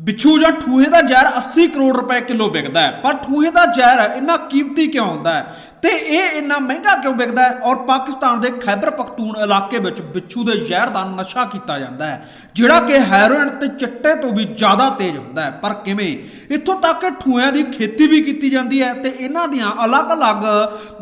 ਬਿੱਛੂ ਜਾਂ ਠੂਹੇ ਦਾ ਜ਼ਹਿਰ 80 ਕਰੋੜ ਰੁਪਏ ਕਿਲੋ ਵਿਕਦਾ ਹੈ। ਪਰ ਠੂਹੇ ਦਾ ਜ਼ਹਿਰ ਇੰਨਾ ਕੀਮਤੀ ਕਿਉਂ ਹੁੰਦਾ ਹੈ? ਤੇ ਇਹ ਇੰਨਾ ਮਹਿੰਗਾ ਕਿਉਂ ਵਿਕਦਾ ਹੈ? ਔਰ ਪਾਕਿਸਤਾਨ ਦੇ ਖੈਬਰ ਪਖਤੂਨ ਇਲਾਕੇ ਵਿੱਚ ਬਿੱਛੂ ਦੇ ਜ਼ਹਿਰ ਦਾ ਨਸ਼ਾ ਕੀਤਾ ਜਾਂਦਾ ਹੈ, ਜਿਹੜਾ ਕਿ ਹੈਰੋਇਨ ਤੇ ਚਿੱਟੇ ਤੋਂ ਵੀ ਜ਼ਿਆਦਾ ਤੇਜ਼ ਹੁੰਦਾ ਹੈ। ਪਰ ਕਿਵੇਂ? ਇੱਥੋਂ ਤੱਕ ਕਿ ਠੂਹਿਆਂ ਦੀ ਖੇਤੀ ਵੀ ਕੀਤੀ ਜਾਂਦੀ ਹੈ ਤੇ ਇਹਨਾਂ ਦੀਆਂ ਅਲੱਗ-ਅਲੱਗ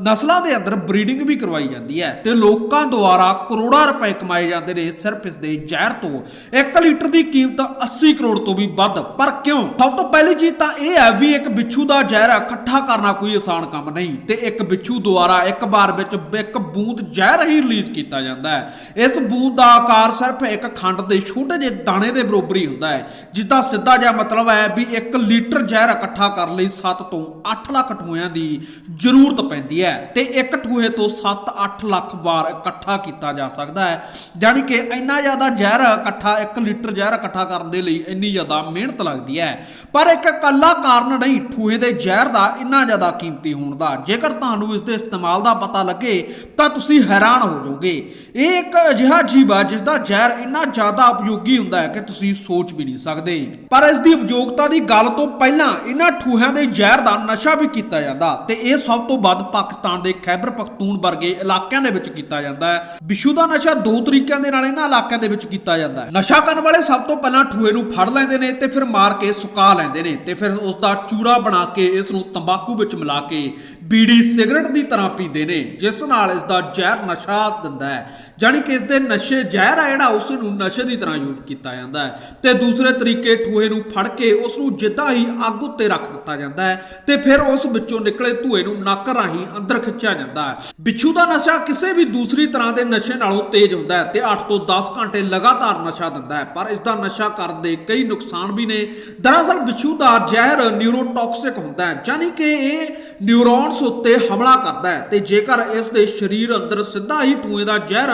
ਨਸਲਾਂ ਦੇ ਅੰਦਰ ਬਰੀਡਿੰਗ ਵੀ ਕਰਵਾਈ ਜਾਂਦੀ ਹੈ ਤੇ ਲੋਕਾਂ ਦੁਆਰਾ ਕਰੋੜਾਂ ਰੁਪਏ ਕਮਾਏ ਜਾਂਦੇ ਨੇ ਸਿਰਫ ਇਸ ਦੇ ਜ਼ਹਿਰ ਤੋਂ। 1 ਲੀਟਰ ਦੀ ਕੀਮਤ 80 ਕਰੋੜ ਤੋਂ ਵੀ ਵੱਧ ਪਰ ਕਿਉਂ? ਸਭ ਤੋਂ ਪਹਿਲੀ ਚੀਜ਼ ਤਾਂ ਇਹ ਹੈ ਵੀ ਇੱਕ ਬਿੱਛੂ ਦਾ ਜ਼ਹਿਰ ਇਕੱਠਾ ਕਰਨਾ ਕੋਈ ਆਸਾਨ ਕੰਮ ਨਹੀਂ। ਤੇ ਇੱਕ ਬਿੱਛੂ ਦੁਆਰਾ ਇੱਕ ਵਾਰ ਵਿੱਚ ਇੱਕ ਬੂੰਦ ਜ਼ਹਿਰ ਹੀ ਰਿਲੀਜ਼ ਕੀਤਾ ਜਾਂਦਾ ਹੈ। ਇਸ ਬੂੰਦ ਦਾ ਆਕਾਰ ਸਿਰਫ ਇੱਕ ਖੰਡ ਦੇ ਛੋਟੇ ਜਿਹੇ ਦਾਣੇ ਦੇ ਬਰੋਬਰ ਹੀ ਹੁੰਦਾ ਹੈ ਜਿਸ ਸਿੱਧਾ ਜਿਹਾ ਮਤਲਬ ਹੈ ਵੀ 1 ਲੀਟਰ ਜ਼ਹਿਰ ਇਕੱਠਾ ਕਰਨ ਲਈ 7 ਤੋਂ 8 ਲੱਖ ਠੂਹਿਆਂ ਦੀ ਜ਼ਰੂਰਤ ਪੈਂਦੀ ਹੈ। ਤੇ ਇੱਕ ਟੂਹੇ ਤੋਂ 7-8 ਲੱਖ ਵਾਰ ਇਕੱਠਾ ਕੀਤਾ ਜਾ ਸਕਦਾ ਹੈ। ਜਾਣੀ ਕਿ ਇੰਨਾ ਜ਼ਿਆਦਾ ਜ਼ਹਿਰ ਇਕੱਠਾ 1 ਲੀਟਰ ਜ਼ਹਿਰ ਇਕੱਠਾ ਕਰਨ ਦੇ ਲਈ ਇੰਨੀ ਜ਼ਿਆਦਾ ਮਿਹਨਤ ਲੱਗਦੀ ਹੈ। ਪਰ ਇੱਕ ਇਕੱਲਾ ਕਾਰਨ ਨਹੀਂ, ਠੂਹੇ ਦੇ ਜ਼ਹਿਰ ਦਾ ਇੰਨਾ ਜ਼ਿਆਦਾ ਕੀਮਤੀ ਹੋਣ ਦਾ। ਜੇਕਰ ਤੁਹਾਨੂੰ ਇਸ ਦੇ ਇਸਤੇਮਾਲ ਦਾ ਪਤਾ ਲੱਗੇ, ਤਾਂ ਤੁਸੀਂ ਹੈਰਾਨ ਹੋ ਜਾਓਗੇ। ਇਹ ਇੱਕ ਅਜਿਹਾ ਜੀਵ ਹੈ ਜਿਸ ਦਾ ਜ਼ਹਿਰ ਇੰਨਾ ਜ਼ਿਆਦਾ ਉਪਯੋਗੀ ਹੁੰਦਾ ਹੈ ਕਿ ਤੁਸੀਂ ਸੋਚ ਵੀ ਨਹੀਂ ਸਕਦੇ। ਪਰ ਇਸ ਦੀ ਉਪਯੋਗਤਾ ਦੀ ਗੱਲ ਤੋਂ ਪਹਿਲਾਂ ਇਹਨਾਂ ਠੂਹਿਆਂ ਦੇ ਜ਼ਹਿਰ ਦਾ ਨਸ਼ਾ ਵੀ ਕੀਤਾ ਜਾਂਦਾ ਤੇ ਇਹ ਸਭ ਤੋਂ ਵੱਧ ਪਾਕਿਸਤਾਨ ਦੇ ਖੈਬਰ ਪਖਤੂਨ ਵਰਗੇ ਇਲਾਕਿਆਂ ਦੇ ਵਿੱਚ ਕੀਤਾ ਜਾਂਦਾ ਹੈ। ਵਿਸ਼ੂ ਦਾ ਨਸ਼ਾ ਦੋ ਤਰੀਕਿਆਂ ਦੇ ਨਾਲ ਇਹਨਾਂ ਇਲਾਕਿਆਂ ਦੇ ਵਿੱਚ ਕੀਤਾ ਜਾਂਦਾ ਹੈ। ਨਸ਼ਾ ਕਰਨ ਵਾਲੇ ਸਭ ਤੋਂ ਪਹਿਲਾਂ ਠੂਹੇ ਨੂੰ ਫੜ ਲੈਂਦੇ ਨੇ ਤੇ ਫਿਰ ਮਾਰ ਕੇ ਸੁਕਾ ਲੈਂਦੇ ਨੇ ਤੇ ਫਿਰ ਉਸ ਦਾ ਚੂਰਾ ਬਣਾ ਕੇ ਇਸ ਨੂੰ ਤੰਬਾਕੂ ਵਿੱਚ ਮਿਲਾ ਕੇ ਬੀੜੀ ਸਿਗਰਟ ਦੀ ਤਰ੍ਹਾਂ ਪੀਂਦੇ ਨੇ, ਜਿਸ ਨਾਲ ਇਸ ਦਾ ਜ਼ਹਿਰ ਨਸ਼ਾ ਦਿੰਦਾ ਹੈ। ਜਾਣੀ ਕਿ ਇਸ ਦੇ ਨਸ਼ੇ ਜ਼ਹਿਰ ਆ, ਜਿਹੜਾ ਉਸ ਨੂੰ ਨਸ਼ੇ ਦੀ ਤਰ੍ਹਾਂ ਯੂਜ਼ ਕੀਤਾ ਜਾਂਦਾ ਹੈ। ਤੇ ਦੂਸਰੇ ਤਰੀਕੇ ਠੂਹੇ ਨੂੰ ਫੜ ਕੇ ਉਸ ਨੂੰ ਜਿੱਦਾਂ ਹੀ ਅੱਗ ਉੱਤੇ ਰੱਖ ਦਿੱਤਾ ਜਾਂਦਾ ਹੈ, ਤੇ ਫਿਰ ਉਸ ਵਿੱਚੋਂ ਨਿਕਲੇ ਧੂਏ ਨੂੰ ਨੱਕ ਰਾਹੀਂ ਅੰਦਰ ਖਿੱਚਿਆ ਜਾਂਦਾ ਹੈ। ਬਿੱਛੂ ਦਾ ਨਸ਼ਾ ਕਿਸੇ ਵੀ ਦੂਸਰੀ ਤਰ੍ਹਾਂ ਦੇ ਨਸ਼ੇ ਨਾਲੋਂ ਤੇਜ਼ ਹੁੰਦਾ ਹੈ ਤੇ 8 ਤੋਂ 10 ਘੰਟੇ ਲਗਾਤਾਰ ਨਸ਼ਾ ਦਿੰਦਾ ਹੈ, ਪਰ ਇਸ ਦਾ ਨਸ਼ਾ ਕਰਨ ਦੇ ਕਈ ਨੁਕਸਾਨ ਵੀ ਨੇ। ਦਰਅਸਲ ਬਿੱਛੂ ਦਾ ਜ਼ਹਿਰ ਨਿਊਰੋਟੌਕਸਿਕ ਹੁੰਦਾ ਹੈ ਯਾਨੀ ਕਿ ਇਹ ਨਿਊਰੋਨਸ ਉੱਤੇ ਹਮਲਾ ਕਰਦਾ ਹੈ ਤੇ ਜੇਕਰ ਇਸ ਦੇ ਸਰੀਰ ਅੰਦਰ ਸਿੱਧਾ ਹੀ ਟੂਏ ਦਾ ਜ਼ਹਿਰ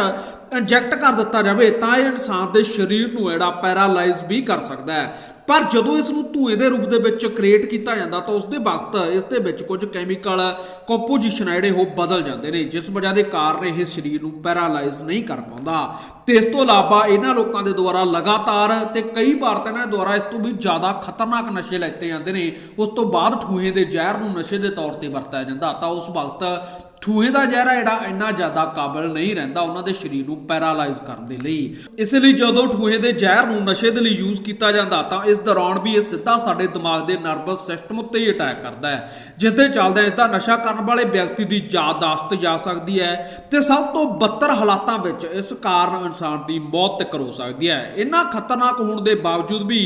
ਇੰਜੈਕਟ ਕਰ ਦਿੱਤਾ ਜਾਵੇ ਤਾਂ ਇਹ ਇਨਸਾਨ ਦੇ ਸਰੀਰ ਨੂੰ ਜਿਹੜਾ ਪੈਰਾਲਾਈਜ਼ ਵੀ ਕਰ ਸਕਦਾ ਹੈ। ਪਰ ਜਦੋਂ ਇਸ ਨੂੰ ਧੂਏ ਦੇ ਰੂਪ ਦੇ ਵਿੱਚ ਕ੍ਰੀਏਟ ਕੀਤਾ ਜਾਂਦਾ ਤਾਂ ਉਸ ਦੇ ਵਕਤ ਇਸ ਦੇ ਵਿੱਚ ਕੁਝ ਕੈਮੀਕਲ ਕੰਪੋਜੀਸ਼ਨ ਜਿਹੜੇ ਉਹ ਬਦਲ ਜਾਂਦੇ ਨੇ, ਜਿਸ ਵਜ੍ਹਾ ਦੇ ਕਾਰਨ ਇਹ ਸਰੀਰ ਨੂੰ ਪੈਰਾਲਾਈਜ਼ ਨਹੀਂ ਕਰ ਪਾਉਂਦਾ। ਤੇ ਇਸ ਤੋਂ ਇਲਾਵਾ ਇਹਨਾਂ ਲੋਕਾਂ ਦੇ ਦੁਆਰਾ ਲਗਾਤਾਰ ਤੇ ਕਈ ਵਾਰ ਤਾਂ ਇਹਨਾਂ ਦੁਆਰਾ ਇਸ ਤੋਂ ਵੀ ਜ਼ਿਆਦਾ ਖਤਰਨਾਕ ਨਸ਼ੇ ਲੈਤੇ ਜਾਂਦੇ ਨੇ। ਉਸ ਤੋਂ ਬਾਅਦ ਠੂਹੇ ਦੇ ਜ਼ਹਿਰ ਨੂੰ ਨਸ਼ੇ ਦੇ ਤੌਰ ਤੇ ਵਰਤਿਆ ਜਾਂਦਾ ਤਾਂ ਉਸ ਵਕਤ ਠੂਹੇ ਦਾ ਜ਼ਹਿਰ ਆ ਜਿਹੜਾ ਇੰਨਾ ਜ਼ਿਆਦਾ ਕਾਬਲ ਨਹੀਂ ਰਹਿੰਦਾ ਉਹਨਾਂ ਦੇ ਸਰੀਰ ਨੂੰ ਪੈਰਾਲਾਈਜ਼ ਕਰਨ ਦੇ ਲਈ। ਇਸ ਲਈ ਜਦੋਂ ਠੂਹੇ ਦੇ ਜ਼ਹਿਰ ਨੂੰ ਨਸ਼ੇ ਦੇ ਲਈ ਯੂਜ਼ ਕੀਤਾ ਜਾਂਦਾ, ਤਾਂ ਇਸ ਦੌਰਾਨ ਵੀ ਇਹ ਸਿੱਧਾ ਸਾਡੇ ਦਿਮਾਗ ਦੇ ਨਰਵਸ ਸਿਸਟਮ ਉੱਤੇ ਹੀ ਅਟੈਕ ਕਰਦਾ ਹੈ ਜਿਸ ਦੇ ਚੱਲਦੇ ਇਸ ਦਾ ਨਸ਼ਾ ਕਰਨ ਵਾਲੇ ਵਿਅਕਤੀ ਦੀ ਯਾਦਾਸ਼ਤ ਜਾ ਸਕਦੀ ਹੈ ਤੇ ਸਭ ਤੋਂ ਬੱਤਰ ਹਾਲਾਤਾਂ ਵਿੱਚ ਇਸ ਕਾਰਨ ਇਨਸਾਨ ਦੀ ਮੌਤ ਤੱਕ ਹੋ ਸਕਦੀ ਹੈ। ਇੰਨਾ ਖਤਰਨਾਕ ਹੋਣ ਦੇ ਬਾਵਜੂਦ ਵੀ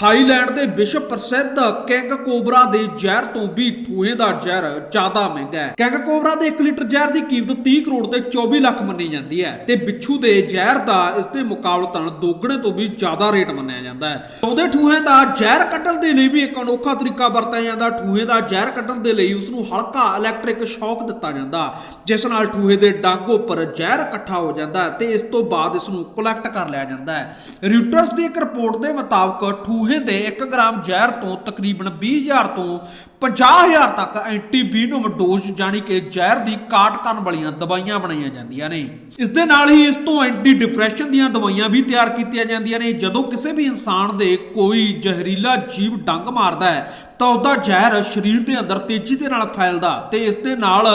ਥਾਈਲੈਂਡ ਦੇ ਵਿਸ਼ਵ ਪ੍ਰਸਿੱਧ ਕਿੰਗ ਕੋਬਰਾ ਦੇ ਜ਼ਹਿਰ ਤੋਂ ਵੀ ਠੂਹੇ ਦਾ ਜ਼ਹਿਰ ਜ਼ਿਆਦਾ ਮਹਿੰਗਾ ਹੈ। ਕਿੰਗ ਕੋਬਰਾ ਦੇ 1 ਲੀਟਰ ਜ਼ਹਿਰ ਦੀ ਕੀਮਤ 30 ਕਰੋੜ ਤੇ 24 ਲੱਖ ਮੰਨੀ ਜਾਂਦੀ ਹੈ ਤੇ ਬਿੱਛੂ ਦੇ ਜ਼ਹਿਰ ਦਾ ਇਸ ਦੇ ਮੁਕਾਬਲਤਨ ਦੋਗਣੇ ਤੋਂ ਵੀ ਜ਼ਿਆਦਾ ਰੇਟ ਮੰਨਿਆ ਜਾਂਦਾ ਹੈ। ਉਹਦੇ ਠੂਹੇ ਦਾ ਜ਼ਹਿਰ ਕੱਢਣ ਦੇ ਲਈ ਵੀ ਇੱਕ ਅਨੋਖਾ ਤਰੀਕਾ ਵਰਤਿਆ ਜਾਂਦਾ। ਠੂਹੇ ਦਾ ਜ਼ਹਿਰ ਕੱਢਣ ਦੇ ਲਈ ਉਸ ਨੂੰ ਹਲਕਾ ਇਲੈਕਟ੍ਰਿਕ ਸ਼ੌਕ ਦਿੱਤਾ ਜਾਂਦਾ, ਜਿਸ ਨਾਲ ਠੂਹੇ ਦੇ ਡੰਗ ਉੱਪਰ ਜ਼ਹਿਰ ਇਕੱਠਾ ਹੋ ਜਾਂਦਾ ਹੈ ਤੇ ਇਸ ਤੋਂ ਬਾਅਦ ਇਸ ਨੂੰ ਕਲੈਕਟ ਕਰ ਲਿਆ ਜਾਂਦਾ ਹੈ। ਰਿਊਟਰਸ ਦੀ ਇੱਕ ਰਿਪੋਰਟ ਦੇ ਮੁਤਾਬਕ ਠੂਹੇ ਦੇ 1 ਗ੍ਰਾਮ ਜ਼ਹਿਰ ਤੋਂ ਤਕਰੀਬਨ 20000 ਤੋਂ 50000 ਤੱਕ ਐਂਟੀਵੀਨੋਮ ਡੋਜ਼ ਜਾਨੀ ਕਿ ਜ਼ਹਿਰ ਦੀ ਕਾਟ ਕਰਨ ਵਾਲੀਆਂ ਦਵਾਈਆਂ ਬਣਾਈਆਂ ਜਾਂਦੀਆਂ ਨੇ। ਇਸ ਦੇ ਨਾਲ ਹੀ ਇਸ ਤੋਂ ਐਂਟੀ ਡਿਪਰੈਸ਼ਨ ਦੀਆਂ ਦਵਾਈਆਂ ਵੀ ਤਿਆਰ ਕੀਤੀਆਂ ਜਾਂਦੀਆਂ ਨੇ। ਜਦੋਂ ਕਿਸੇ ਵੀ ਇਨਸਾਨ ਦੇ ਕੋਈ ਜ਼ਹਿਰੀਲਾ ਜੀਵ ਡੰਗ ਮਾਰਦਾ ਹੈ, ਤਾਂ ਉਹਦਾ ਜ਼ਹਿਰ ਸਰੀਰ ਦੇ ਅੰਦਰ ਤੇਜ਼ੀ ਦੇ ਨਾਲ ਫੈਲਦਾ ਤੇ ਇਸ ਦੇ ਨਾਲ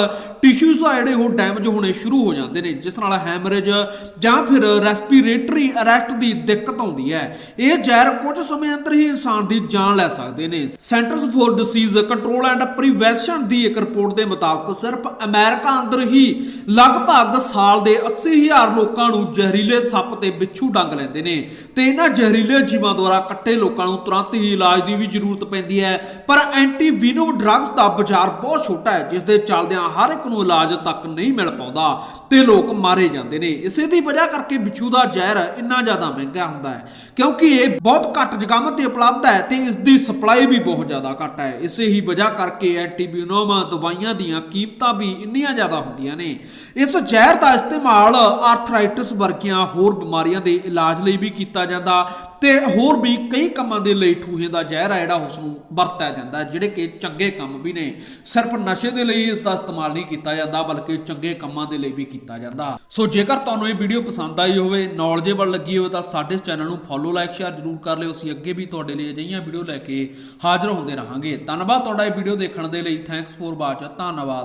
ਟਿਸ਼ੂਜ਼ ਆ ਜਿਹੜੇ, ਉਹ ਡੈਮੇਜ ਹੋਣੇ ਸ਼ੁਰੂ ਹੋ ਜਾਂਦੇ ਨੇ, ਜਿਸ ਨਾਲ ਹੈਮਰੇਜ ਜਾਂ ਫਿਰ ਰੈਸਪੀਰੇਟਰੀ ਅਰੈਸਟ ਦੀ ਦਿੱਕਤ ਆਉਂਦੀ ਹੈ। ਇਹ ਜ਼ਹਿਰ ਕੁਝ ਸਮੇਂ ਅੰਦਰ ਹੀ ਇਨਸਾਨ ਦੀ ਜਾਨ ਲੈ ਸਕਦੇ ਨੇ। Centres for disease control and prevention ਦੀ ਇੱਕ ਰਿਪੋਰਟ ਦੇ ਮੁਤਾਬਕ ਸਿਰਫ ਅਮਰੀਕਾ ਅੰਦਰ ਹੀ ਲਗਭਗ ਸਾਲ ਦੇ 80000 ਲੋਕਾਂ ਨੂੰ ਜ਼ਹਿਰੀਲੇ ਸੱਪ ਤੇ ਬਿੱਛੂ ਡੰਗ ਲੈਂਦੇ ਨੇ ਤੇ ਇਹਨਾਂ ਜ਼ਹਿਰੀਲੇ ਜੀਵਾਂ ਦੁਆਰਾ ਕੱਟੇ ਲੋਕਾਂ ਨੂੰ ਤੁਰੰਤ ਹੀ ਇਲਾਜ ਦੀ ਵੀ ਜ਼ਰੂਰਤ ਪੈਂਦੀ ਹੈ। ਪਰ ਐਂਟੀਵੀਨੋਮ ਡਰੱਗਸ ਦਾ ਬਾਜ਼ਾਰ ਬਹੁਤ ਛੋਟਾ ਹੈ, ਜਿਸ ਦੇ ਚੱਲਦਿਆਂ ਹਰ ਇੱਕ ਨੂੰ ਇਲਾਜ ਤੱਕ ਨਹੀਂ ਮਿਲ ਪਾਉਂਦਾ ਤੇ ਲੋਕ ਮਾਰੇ ਜਾਂਦੇ ਨੇ। ਇਸੇ ਦੀ ਵਜ੍ਹਾ ਕਰਕੇ ਬਿੱਛੂ ਦਾ ਜ਼ਹਿਰ ਇੰਨਾ ਜ਼ਿਆਦਾ ਮਹਿੰਗਾ ਹੁੰਦਾ ਹੈ, ਕਿਉਂਕਿ ਇਹ ਬਹੁਤ ਘੱਟ ਜਗ੍ਹਾਵਾਂ ਤੇ ਉਪਲਬਧ ਹੈ ਤੇ ਇਸ ਦੀ ਸਪਲਾਈ ਵੀ ਬਹੁਤ ਜ਼ਿਆਦਾ ਘੱਟ ਹੈ। ਇਸੇ ਹੀ ਵਜ੍ਹਾ ਕਰਕੇ ਐਂਟੀਵੀਨੋਮ ਦਵਾਈਆਂ ਦੀਆਂ ਕੀਮਤਾਂ ਵੀ ਇੰਨੀਆਂ ਜ਼ਿਆਦਾ ਹੁੰਦੀਆਂ ਨੇ। ਇਸ ਜ਼ਹਿਰ ਦਾ ਇਸਤੇਮਾਲ ਆਰਥਰਾਈਟਿਸ ਵਰਗੀਆਂ ਹੋਰ ਬਿਮਾਰੀਆਂ ਦੇ ਇਲਾਜ ਲਈ ਵੀ ਕੀਤਾ ਜਾਂਦਾ ਤੇ ਹੋਰ ਵੀ ਕਈ ਕੰਮਾਂ ਦੇ ਲਈ ਠੂਹੇ ਦਾ ਜ਼ਹਿਰ ਆ ਜਿਹੜਾ ਉਸ ਨੂੰ ਵਰਤਿਆ ਜਾਂਦਾ, ਜਿਹੜੇ ਕਿ ਚੰਗੇ ਕੰਮ ਵੀ ਨੇ। ਸਿਰਫ ਨਸ਼ੇ ਦੇ ਲਈ ਇਸ ਦਾ ਇਸਤੇਮਾਲ ਨਹੀਂ ਕੀਤਾ ਜਾਂਦਾ, ਬਲਕਿ ਚੰਗੇ ਕੰਮਾਂ ਦੇ ਲਈ ਵੀ ਕੀਤਾ ਜਾਂਦਾ। ਸੋ ਜੇਕਰ ਤੁਹਾਨੂੰ ਇਹ ਵੀਡੀਓ ਪਸੰਦ ਆਈ ਹੋਵੇ ਨੌਲੇਜੇਬਲ ਲੱਗੀ ਹੋਵੇ ਤਾਂ ਸਾਡੇ ਚੈਨਲ ਨੂੰ ਫੋਲੋ ਲਾਈਕ ਸ਼ੇਅਰ ਜਰੂਰ ਕਰ ਲਿਓ। ਅਸੀਂ ਅੱਗੇ ਵੀ ਤੁਹਾਡੇ ਲਈ ਅਜਿਹੀਆਂ ਵੀਡੀਓ ਲੈ ਕੇ ਹਾਜ਼ਰ ਹੁੰਦੇ ਰਹਾਂਗੇ। ਧੰਨਵਾਦ ਤੁਹਾਡਾ ਇਹ ਵੀਡੀਓ ਦੇਖਣ ਦੇ ਲਈ ਥੈਂਕਸ ਫੋਰ ਵਾਚ ਧੰਨਵਾਦ।